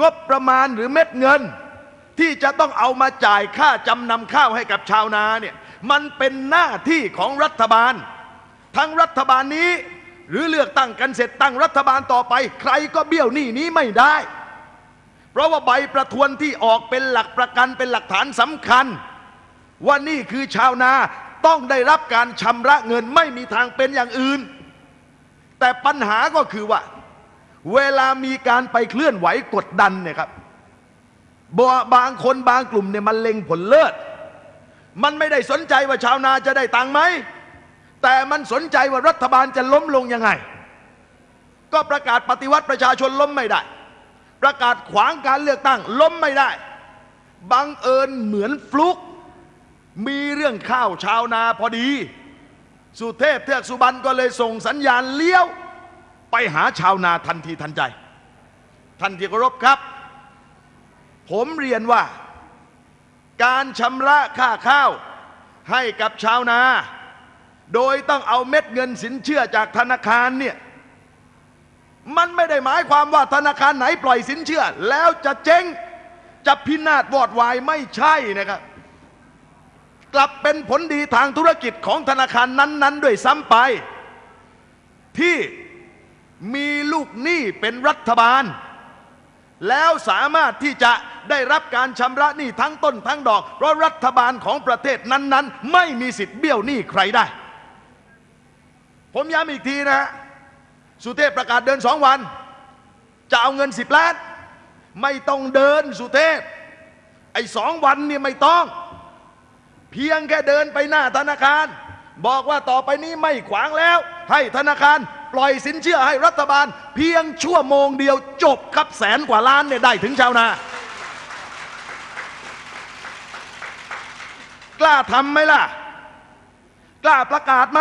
งบประมาณหรือเม็ดเงิน ที่จะต้องเอามาจ่ายค่าจำนำข้าวให้กับชาวนาเนี่ยมันเป็นหน้าที่ของรัฐบาล ทั้งรัฐบาลนี้หรือเลือกตั้งกันเสร็จตั้งรัฐบาลต่อไป ใครก็เบี้ยวหนี้นี้ไม่ได้ เพราะว่าใบประทวนที่ออกเป็นหลักประกันเป็นหลักฐานสำคัญ ว่านี่คือชาวนาต้องได้รับการชำระเงินไม่มีทางเป็นอย่างอื่น แต่ปัญหาก็คือว่า เวลามีการไปเคลื่อนไหวกดดันเนี่ยครับบบางคนบางกลุ่มเนี่ยมันเล็งผลเลิศ มันไม่ได้สนใจว่าชาวนาจะได้ตังค์ไหม แต่มันสนใจว่ารัฐบาลจะล้มลงยังไง ก็ประกาศปฏิวัติประชาชนล้มไม่ได้ ประกาศขวางการเลือกตั้งล้มไม่ได้ บังเอิญเหมือนฟลุก มีเรื่องข้าวชาวนาพอดี สุเทพเทือกสุบรรณก็เลยส่งสัญญาณเลี้ยว ไปหาชาวนาทันทีทันใจ ท่านที่เคารพครับ ผมเรียนว่า การชำระค่าข้าว ให้กับชาวนา โดยต้องเอาเม็ดเงินสินเชื่อจากธนาคารเนี่ยมันไม่ได้หมายความว่าธนาคารไหนปล่อยสินเชื่อ แล้วจะเจ๊งจะพินาศวอดวายไม่ใช่นะครับ กลับเป็นผลดีทางธุรกิจของธนาคารนั้น ๆ ด้วยซ้ำไป ที่ มีลูกหนี้เป็นรัฐบาล แล้วสามารถที่จะได้รับการชำระหนี้ทั้งต้นทั้งดอก เพราะรัฐบาลของประเทศนั้น ๆ ไม่มีสิทธิ์เบี้ยวหนี้ใครได้ ผมย้ำอีกทีนะฮะสุเทพประกาศเดินสองวัน จะเอาเงินสิบล้านไม่ต้องเดินสุเทพ ไอ้สองวันนี่ไม่ต้อง เพียงแค่เดินไปหน้าธนาคาร บอกว่าต่อไปนี้ไม่ขวางแล้ว ให้ธนาคาร ปล่อยสินเชื่อให้รัฐบาล เพียงชั่วโมงเดียวจบครับแสนกว่าล้านเนี่ยได้ถึงชาวนา กล้าทำไหมล่ะ กล้าประกาศไหม